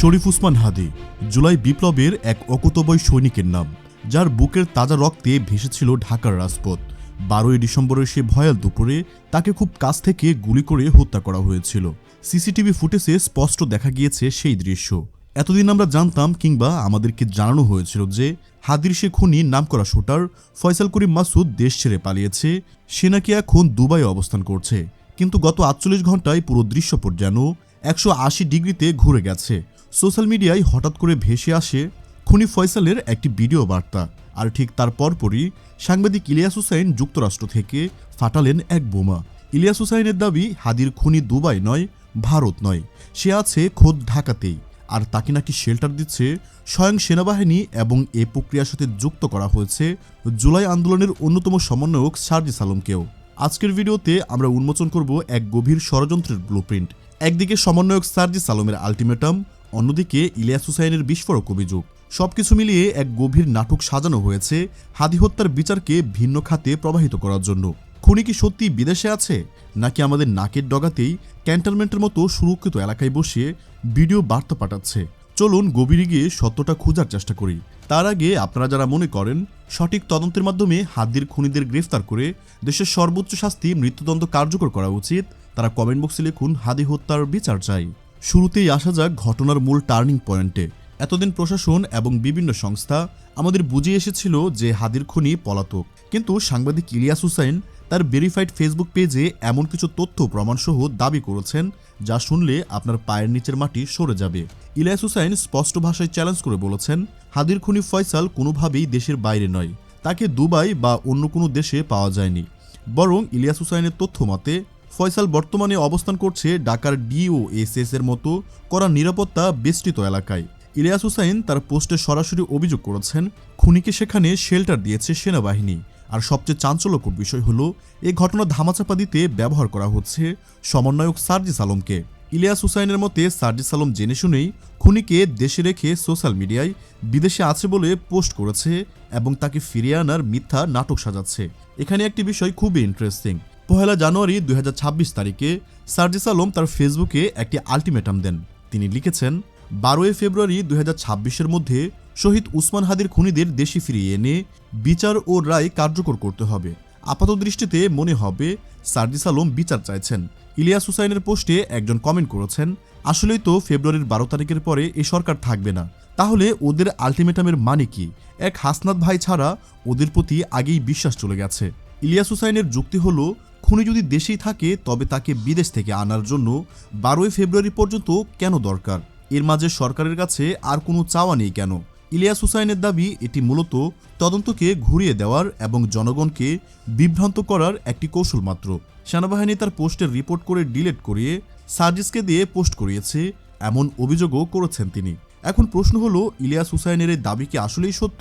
শরীফ উসমান হাদি, জুলাই বিপ্লবের এক অকুতবয় সৈনিকের নাম, যার বুকের তাজা রক্তে ভেসেছিল ঢাকার রাজপথ। বারোই ডিসেম্বরের সে ভয়াল দুপুরে তাকে খুব কাছ থেকে গুলি করে হত্যা করা হয়েছিল। সিসিটিভি ফুটেজে স্পষ্ট দেখা গিয়েছে সেই দৃশ্য। এতদিন আমরা জানতাম কিংবা আমাদেরকে জানানো হয়েছিল যে, হাদির সে খুনি নামকরা শুটার ফয়সাল করিম মাসুদ দেশ ছেড়ে পালিয়েছে। সে নাকি এখন দুবাই অবস্থান করছে। কিন্তু গত আটচল্লিশ ঘন্টায় পুরো দৃশ্যপট যেন একশো আশি ডিগ্রিতে ঘুরে গেছে। সোশ্যাল মিডিয়ায় হঠাৎ করে ভেসে আসে খুনি ফয়সালের একটি ভিডিও বার্তা। আর ঠিক তার পরপরই সাংবাদিক ইলিয়াস হুসাইন যুক্তরাষ্ট্র থেকে ফাটালেন এক বোমা। ইলিয়াস হুসাইনের দাবি, হাদির খুনি দুবাই নয়, ভারত নয়। সে আছে খোদ ঢাকাতেই। আর তাকে নাকি শেল্টার দিচ্ছে স্বয়ং সেনাবাহিনী এবং এ প্রক্রিয়ার সাথে যুক্ত করা হয়েছে জুলাই আন্দোলনের অন্যতম সমন্বয়ক সার্জিস আলমকেও। আজকের ভিডিওতে আমরা উন্মোচন করব এক গভীর ষড়যন্ত্রের ব্লুপ্রিন্ট একদিকে সমন্বয়ক সার্জিস আলমের আলটিমেটাম অন্যদিকে ইলিয়াস হুসাইনের বিস্ফোরক অভিযোগ। সবকিছু মিলিয়ে এক গভীর নাটক সাজানো হয়েছে হাদি হত্যার বিচারকে ভিন্ন খাতে প্রবাহিত করার জন্য। খুনি কি সত্যি বিদেশে আছে? নাকি আমাদের নাকের ডগাতেই ক্যান্টনমেন্টের মতো সুরক্ষিত এলাকায় বসে ভিডিও বার্তা পাঠাচ্ছে? চলুন গভীরে গিয়ে সত্যটা খোঁজার চেষ্টা করি। তার আগে আপনারা যারা মনে করেন, সঠিক তদন্তের মাধ্যমে হাদির খুনিদের গ্রেফতার করে দেশের সর্বোচ্চ শাস্তি মৃত্যুদণ্ড কার্যকর করা উচিত, তারা কমেন্ট বক্সে লিখুন, হাদি হত্যার বিচার চাই। শুরুতেই আসা যাক ঘটনার মূল টার্নিং পয়েন্টে। এতদিন প্রশাসন এবং বিভিন্ন সংস্থা আমাদের বুঝিয়ে এসেছিল যে হাদির খুনি পলাতক। কিন্তু সাংবাদিক ইলিয়াস হুসাইন তার ভেরিফাইড ফেসবুক পেজে এমন কিছু তথ্য প্রমাণসহ দাবি করেছেন, যা শুনলে আপনার পায়ের নিচের মাটি সরে যাবে। ইলিয়াস হুসাইন স্পষ্ট ভাষায় চ্যালেঞ্জ করে বলেছেন, হাদির খুনি ফয়সাল কোনোভাবেই দেশের বাইরে নয়। তাকে দুবাই বা অন্য কোনো দেশে পাওয়া যায়নি। বরং ইলিয়াস হুসাইনের তথ্য মতে ফয়সাল বর্তমানে অবস্থান করছে ঢাকার ডিওএসএস এর মতো করা নিরাপত্তা বেষ্টিত এলাকায়। ইলিয়াস হুসাইন তার পোস্টে সরাসরি অভিযোগ করেছেন, খুনিকে সেখানে শেল্টার দিয়েছে সেনাবাহিনী। আর সবচেয়ে চাঞ্চল্যকর বিষয় হলো, এ ঘটনা ধামাচাপা দিতে ব্যবহার করা হচ্ছে সমন্বয়ক সার্জিস আলমকে। ইলিয়াস হুসাইনের মতে, সার্জিস আলম জেনে শুনেই খুনিকে দেশে রেখে সোশ্যাল মিডিয়ায় বিদেশে আছে বলে পোস্ট করেছে এবং তাকে ফিরিয়ে আনার মিথ্যা নাটক সাজাচ্ছে। এখানে একটি বিষয় খুবই ইন্টারেস্টিং পহেলা জানুয়ারি দুই হাজার ছাব্বিশ তারিখে সার্জিস আলম তার ফেসবুকে একটি আলটিমেটাম দেন। তিনি লিখেছেন, বারোই ফেব্রুয়ারি দুই এর মধ্যে শহীদ উসমান হাদির খুনিদের দেশে ফিরিয়ে এনে বিচার ও রায় কার্যকর করতে হবে। আপাত দৃষ্টিতে মনে হবে, সার্জিস আলম বিচার চাইছেন। ইলিয়াস হুসাইনের পোস্টে একজন কমেন্ট করেছেন, আসলেই তো ফেব্রুয়ারির বারো তারিখের পরে এ সরকার থাকবে না। তাহলে ওদের আলটিমেটামের মানে কি? এক হাসনাত ভাই ছাড়া ওদের প্রতি আগেই বিশ্বাস চলে গেছে। ইলিয়াস হুসাইনের যুক্তি হলো খুনি যদি দেশেই থাকে, তবে তাকে বিদেশ থেকে আনার জন্য বারোই ফেব্রুয়ারি পর্যন্ত কেন দরকার? এর মাঝে সরকারের কাছে আর কোনো চাওয়া নেই কেন? ইলিয়াস হুসাইনের দাবি, এটি মূলত তদন্তকে ঘুরিয়ে দেওয়ার এবং জনগণকে বিভ্রান্ত করার একটি কৌশল মাত্র। সেনাবাহিনী তার পোস্টের রিপোর্ট করে ডিলেট করিয়ে সার্জিসকে দিয়ে পোস্ট করিয়েছে, এমন অভিযোগও করেছেন তিনি। এখন প্রশ্ন হলো, ইলিয়াস হুসাইনের এই দাবি কি আসলেই সত্য?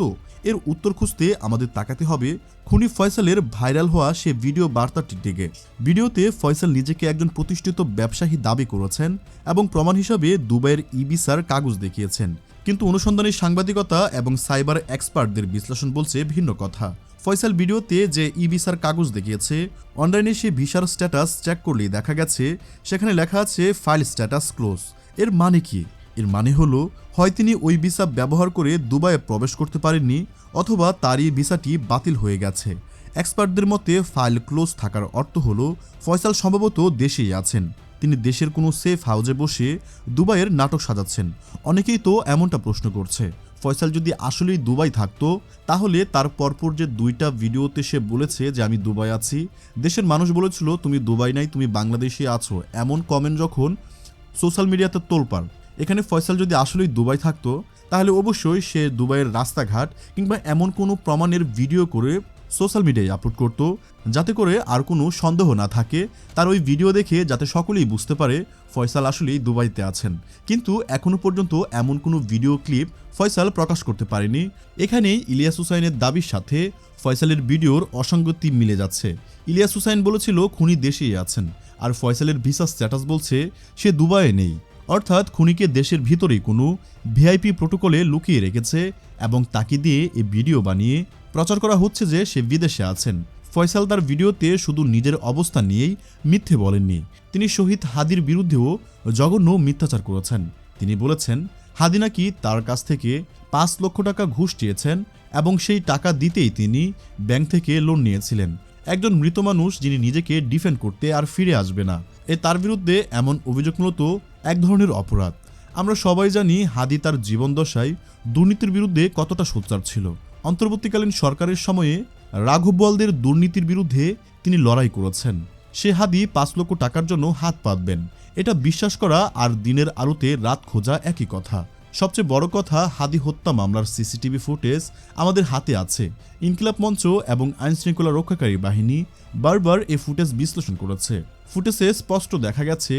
এর উত্তর খুঁজতে আমাদের তাকাতে হবে খুনি ফয়সালের ভাইরাল হওয়া সে ভিডিও বার্তাটির দিকে। ভিডিওতে ফয়সাল নিজেকে একজন প্রতিষ্ঠিত ব্যবসায়ী দাবি করেছেন এবং প্রমাণ হিসাবে দুবাইয়ের ইবিসার কাগজ দেখিয়েছেন। কিন্তু অনুসন্ধানী সাংবাদিকতা এবং সাইবার এক্সপার্টদের বিশ্লেষণ বলছে ভিন্ন কথা। ফয়সাল ভিডিওতে যে ই ভিসার কাগজ দেখিয়েছে, অনলাইনে সে ভিসার স্ট্যাটাস চেক করলেই দেখা গেছে, সেখানে লেখা আছে, ফাইল স্ট্যাটাস ক্লোজ। এর মানে কি? এর মানে হলো, হয় তিনি ওই ভিসা ব্যবহার করে দুবাইয়ে প্রবেশ করতে পারেননি, অথবা তারই ভিসাটি বাতিল হয়ে গেছে। এক্সপার্টদের মতে, ফাইল ক্লোজ থাকার অর্থ হলো, ফয়সাল সম্ভবত দেশেই আছেন। তিনি দেশের কোনো সেফ হাউজে বসে দুবাইয়ের নাটক সাজাচ্ছেন। অনেকেই তো এমনটা প্রশ্ন করছে। ফয়সাল যদি আসলেই দুবাই থাকতো, তাহলে তার পরপর যে দুইটা ভিডিওতে সে বলেছে যে, আমি দুবাই আছি। দেশের মানুষ বলেছিল, তুমি দুবাই নাই, তুমি বাংলাদেশে আছো। এমন কমেন্ট যখন সোশ্যাল মিডিয়াতে তোলপাড়। এখানে ফয়সাল যদি আসলেই দুবাই থাকতো, তাহলে অবশ্যই সে দুবাইয়ের রাস্তাঘাট কিংবা এমন কোনো প্রমাণের ভিডিও করে সোশ্যাল মিডিয়ায় আপলোড করত, যাতে করে আর কোনো সন্দেহ না থাকে। তার ওই ভিডিও দেখে যাতে সকলেই বুঝতে পারে ফয়সাল আসলেই দুবাইতে আছেন। কিন্তু এখনও পর্যন্ত এমন কোনো ভিডিও ক্লিপ ফয়সাল প্রকাশ করতে পারেনি। এখানেই ইলিয়াস হুসাইনের দাবির সাথে ফয়সালের ভিডিওর অসঙ্গতি মিলে যাচ্ছে। ইলিয়াস হুসাইন বলেছিল, খুনি দেশেই আছেন। আর ফয়সালের ভিসা স্ট্যাটাস বলছে, সে দুবাইয়ে নেই। অর্থাৎ খুনিকে দেশের ভিতরেই কোনো ভিআইপি প্রোটোকলে লুকিয়ে রেখেছে এবং তাকে দিয়ে এ ভিডিও বানিয়ে প্রচার করা হচ্ছে যে সে বিদেশে আছেন। ফয়সাল তার ভিডিওতে শুধু নিজের অবস্থান নিয়েই মিথ্যে বলেননি। তিনি শহীদ হাদির বিরুদ্ধেও জঘন্য মিথ্যাচার করেছেন। তিনি বলেছেন, হাদি নাকি তার কাছ থেকে পাঁচ লক্ষ টাকা ঘুষ চেয়েছেন এবং সেই টাকা দিতেই তিনি ব্যাংক থেকে লোন নিয়েছিলেন। একজন মৃত মানুষ যিনি নিজেকে ডিফেন্ড করতে আর ফিরে আসবে না। এ তার বিরুদ্ধে এমন অভিযোগ মূলত এক ধরনের অপরাধ। আমরা সবাই জানি হাদি তার জীবনদশায় দুর্নীতির বিরুদ্ধে কতটা সোচ্চার ছিল। অন্তর্বর্তীকালীন সরকারের সময়ে রাঘব বোয়ালদের দুর্নীতির বিরুদ্ধে তিনি লড়াই করেছেন। সে হাদি পাঁচ লক্ষ টাকার জন্য হাত পাতবেন। এটা বিশ্বাস করা আর দিনের আলোতে রাত খোঁজা একই কথা। সবচেয়ে বড় কথা, হাদি হত্যা মামলার সিসিটিভি ফুটেজ আমাদের হাতে আছে। ইনকিলাব মঞ্চ এবং আইনশৃঙ্খলা রক্ষাকারী বাহিনী বারবার এই ফুটেজ বিশ্লেষণ করেছে। ফুটেজে স্পষ্ট দেখা গেছে,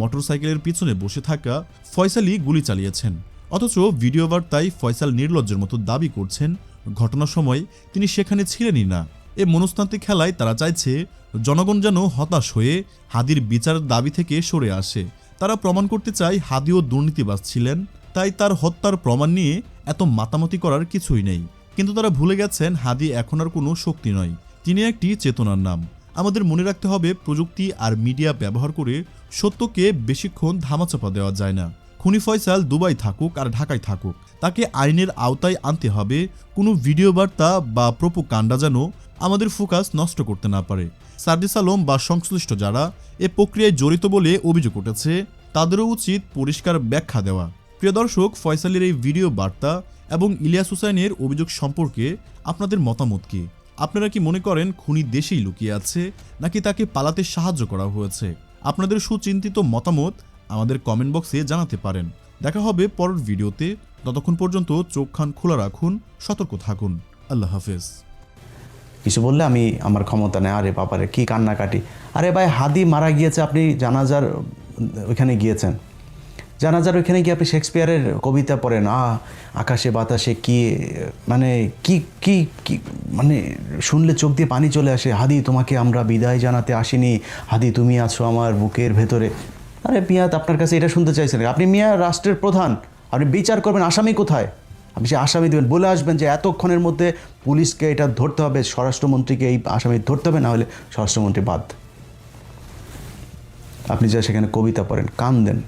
মোটরসাইকেলের পিছনে বসে থাকা ফয়সালি গুলি চালিয়েছেন। অথচ ভিডিও বার্তায় ফয়সাল নির্লজ্জের মতো দাবি করছেন, ঘটনার সময় তিনি সেখানে ছিলেনই না। এ মনস্তান্ত্রিক খেলায় তারা চাইছে, জনগণ যেন হতাশ হয়ে হাদির বিচারের দাবি থেকে সরে আসে। তারা প্রমাণ করতে চায় হাদিও দুর্নীতিবাজ ছিলেন তাই তার হত্যার প্রমাণ নিয়ে এত মাতামাতি করার কিছুই নেই। কিন্তু তারা ভুলে গেছেন হাদি এখন আর কোনো শক্তি নয়। তিনি একটি চেতনার নাম। আমাদের মনে রাখতে হবে, প্রযুক্তি আর মিডিয়া ব্যবহার করে সত্যকে বেশিক্ষণ ধামাচাপা দেওয়া যায় না। খুনি ফয়সাল দুবাই থাকুক আর ঢাকায় থাকুক। তাকে আইনের আওতায় আনতে হবে। কোনো ভিডিও বার্তা বা প্রোপোকাণ্ডা যেন আমাদের ফোকাস নষ্ট করতে না পারে। সার্দিস আলম বা সংশ্লিষ্ট যারা এ প্রক্রিয়ায় জড়িত বলে অভিযোগ উঠেছে, তাদেরও উচিত পরিষ্কার ব্যাখ্যা দেওয়া। প্রিয় দর্শক, ফয়সালের এই ভিডিও বার্তা এবং ইলিয়াস হুসাইনের অভিযোগ সম্পর্কে আপনাদের মতামত কি? আপনারা কি মনে করেন খুনি দেশেই লুকিয়ে আছে, নাকি তাকে পালাতে সাহায্য করা হয়েছে? আপনাদের সুচিন্তিত মতামত আমাদের কমেন্ট বক্সে জানাতে পারেন। দেখা হবে পরের ভিডিওতে। ততক্ষণ পর্যন্ত চোখ খান খোলা রাখুন, সতর্ক থাকুন। আল্লাহ হাফেজ। কিছু বললে আমি আমার ক্ষমতা নেই। আরে বাবারে, কি কান্নাকাটি। আরে ভাই, হাদি মারা গিয়েছে, আপনি জানাজার ওইখানে গিয়েছেন। জানাজার ওইখানে গিয়ে আপনি শেক্সপিয়ারের কবিতা পড়েন, আ, আকাশে বাতাসে কি মানে কি কি মানে শুনলে চোখ দিয়ে পানি চলে আসে, হাদি তোমাকে আমরা বিদায় জানাতে আসিনি, হাদি তুমি আছো আমার বুকের ভেতরে। আরে মিয়াদ আপনার কাছে এটা শুনতে চাইছেন আপনি মিয়া রাষ্ট্রের প্রধান, আপনি বিচার করবেন আসামি কোথায়? আপনি সে আসামি দেবেন, বলে আসবেন যে এতক্ষণের মধ্যে পুলিশকে এটা ধরতে হবে, স্বরাষ্ট্রমন্ত্রীকে এই আসামি ধরতে হবে, না হলে স্বরাষ্ট্রমন্ত্রী বাদ। আপনি যা সেখানে কবিতা পড়েন কান দেন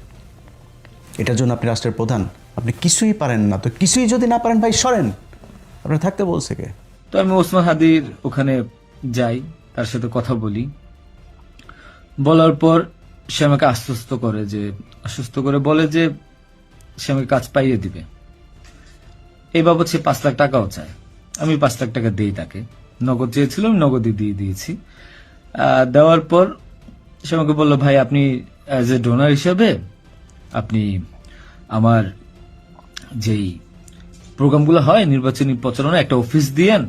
এটার জন্য আপনি রাষ্ট্রের প্রধান। আপনি কিছুই পারেন না। তো কিছুই যদি না পারেন ভাই, সরেন। আপনার থাকতে বলছে কে? তো আমি ওসমান হাদির ওখানে যাই, তার সাথে কথা বলি। বলার পর সে আমাকে আশ্বস্ত করে যে, আশ্বস্ত করে বলে যে, সে আমাকে কাজ পাইয়ে দিবে। এই বাবদ সে পাঁচ লাখ টাকাও চায়। আমি পাঁচ লাখ টাকা দিই তাকে। নগদ চেয়েছিল, আমি নগদই দিয়ে দিয়েছি। দেওয়ার পর সে আমাকে বলল, ভাই, আপনি অ্যাজ এ ডোনার হিসেবে আপনি আমার যেই প্রোগ্রামগুলো হয় নির্বাচনী প্রচারণা একটা অফিস দিয়েন